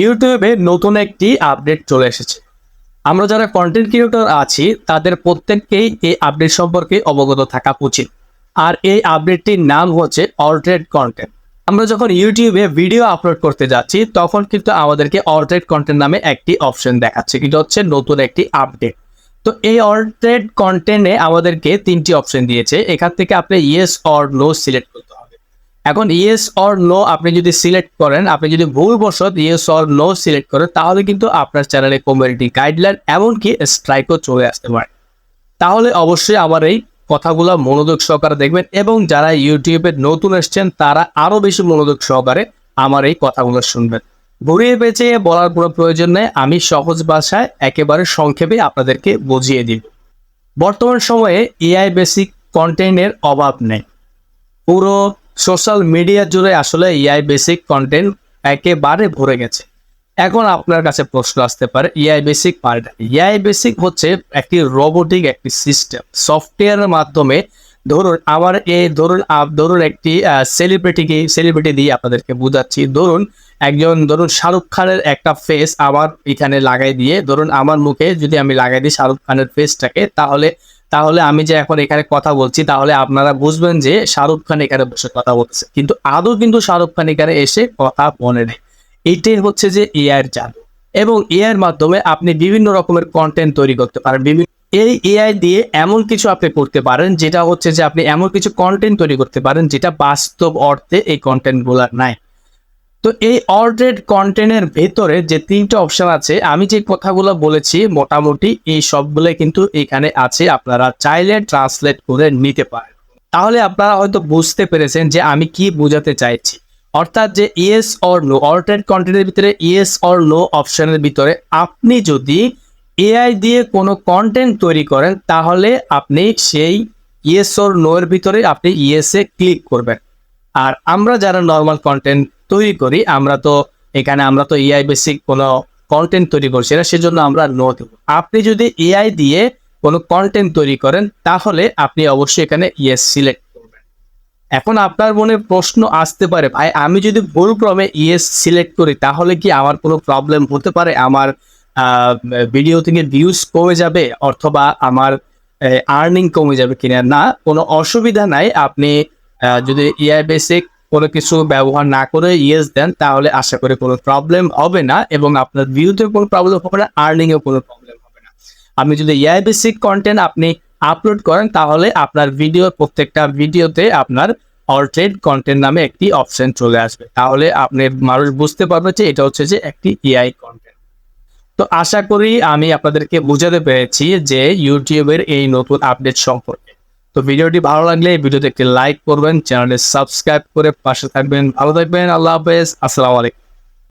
ইউটিউবে নতুন একটি আপডেট চলে এসেছে। আমরা যারা কন্টেন্ট ক্রিয়েটর আছি, তাদের প্রত্যেককেই এই আপডেট সম্পর্কে অবগত থাকা উচিত। আর এই আপডেটটির নাম হচ্ছে অল্টারেট কন্টেন্ট আমরা যখন ইউটিউবে ভিডিও আপলোড করতে যাচ্ছি, তখন কিন্তু আমাদেরকে অল্টারেট কন্টেন্ট নামে একটি অপশন দেখাচ্ছে। এটা হচ্ছে নতুন একটি আপডেট। তো এই অল্টারেট কন্টেন্টে আমাদেরকে তিনটি অপশন দিয়েছে। এখান থেকে আপনি ইয়েস অর নো সিলেক্ট হবে এখন ইয়েস অর নো আপনি যদি সিলেক্ট করেন, আপনি যদি ভুলবশত ইয়েস অর নো সিলেক্ট করেন, তাহলে কিন্তু আপনার চ্যানেলে কমিউনিটি গাইডলাইন এমনকি স্ট্রাইকও চলে আসতে পারে। তাহলে অবশ্যই আমার এই কথাগুলো মনোযোগ সহকারে দেখবেন এবং যারা ইউটিউবে নতুন এসছেন, তারা আরও বেশি মনোযোগ সহকারে আমার এই কথাগুলো শুনবেন। ঘুরিয়ে পেঁচিয়ে বলার কোনো প্রয়োজন নেই, আমি সহজ ভাষায় একেবারে সংক্ষেপে আপনাদেরকে বুঝিয়ে দিব। বর্তমান সময়ে এআই বেসিক কন্টেন্টের অভাব নেই। পুরো সোশ্যাল মিডিয়া জুড়ে আসলে এআই বেসিক কন্টেন্ট একেবারে ভরে গেছে। এখন আপনার কাছে প্রশ্ন আসতে পারে, এআই বেসিক পাল্টা এআই বেসিক হচ্ছে একটি রোবোটিক একটি সিস্টেম সফটওয়্যারের মাধ্যমে ধরুন আমার এই ধরুন ধরুন একটি সেলিব্রিটিকে সেলিব্রিটি দিয়ে আপনাদেরকে বুঝাচ্ছি, ধরুন একজন, ধরুন শাহরুখ খানের একটা ফেস আমার এখানে লাগাই দিয়ে, ধরুন আমার মুখে যদি আমি লাগাই দিই শাহরুখ খানের ফেসটাকে তাহলে তাহলে আমি যে এখন এখানে কথা বলছি, তাহলে আপনারা বুঝবেন যে শাহরুখ খান এখানে বসে কথা বলছে। কিন্তু আদৌ কিন্তু শাহরুখ খান এখানে এসে কথা বলে নেই। এইটাই হচ্ছে যে এআই এর জাদু এবং এআই এর মাধ্যমে আপনি বিভিন্ন রকমের কন্টেন্ট তৈরি করতে পারেন। বিভিন্ন এই এআই দিয়ে এমন কিছু আপনি করতে পারেন, যেটা হচ্ছে যে আপনি এমন কিছু কন্টেন্ট তৈরি করতে পারেন, যেটা বাস্তব অর্থে এই কন্টেন্টগুলার নাই। তো এই অর্ডারেড কন্টেন্টের ভেতরে যে তিনটা অপশন আছে, আমি যে কথাগুলো বলেছি, মোটামুটি এই সবগুলো কিন্তু এখানে আছে, আপনারা চাইলে ট্রান্সলেট করে নিতে পারেন। তাহলে আপনারা হয়তো বুঝতে পেরেছেন যে আমি কি বোঝাতে চাইছি। অর্থাৎ যে ইয়েস অর নো অল্টারনেট কন্টেন্টের ভিতরে ইয়েস অর নো অপশনের ভিতরে আপনি যদি এআই দিয়ে কোনো কন্টেন্ট তৈরি করেন, তাহলে আপনি সেই ইয়েস অর নো এর ভিতরে আপনি ইয়েসে ক্লিক করবেন। আর আমরা যারা নর্মাল কন্টেন্ট তৈরি করি, আমরা তো এখানে আমরা তো এআই বেসিক কোনো কন্টেন্ট তৈরি করছি না, সেজন্য আমরা নো দেব। আপনি যদি এআই দিয়ে কোনো কন্টেন্ট তৈরি করেন, তাহলে আপনি অবশ্যই এখানে ইয়েস সিলেক্ট করবেন। এখন আপনার মনে প্রশ্ন আসতে পারে, ভাই, আমি যদি ভুলক্রমে ইয়েস সিলেক্ট করি, তাহলে কি আমার কোনো প্রবলেম হতে পারে? আমার ভিডিও থেকে ভিউজ কমে যাবে অথবা আমার আর্নিং কমে যাবে কিনা? না, কোনো অসুবিধা নাই। আপনি যদি এআই বেসিক কোনো কিছু ব্যবহার না করে ইয়েস দেন, তাহলে আশা করি কোনো প্রবলেম হবে না এবং আপনার ভিউতে কোনো প্রবলেম হবে না আর্নিং এও কোনো প্রবলেম হবে না। আপনি যদি এআই বেসিক কন্টেন্ট আপনি আপলোড করেন, তাহলে আপনার ভিডিও প্রত্যেকটা ভিডিওতে আপনার অল্টারেট কন্টেন্ট নামে একটি অপশন চলে আসবে। তাহলে আপনি মানুষ বুঝতে পারবে যে এটা হচ্ছে যে একটি এআই কন্টেন্ট তো আশা করি আমি আপনাদেরকে বুঝাতে পেরেছি যে ইউটিউবের এই নতুন আপডেট সম্পর্কে। তো ভিডিওটি ভালো লাগলে এই ভিডিওতে একটি লাইক করবেন চ্যানেলে সাবস্ক্রাইব করে পাশে থাকবেন। ভালো থাকবেন, আল্লাহ হাফেজ, আসসালামু আলাইকুম।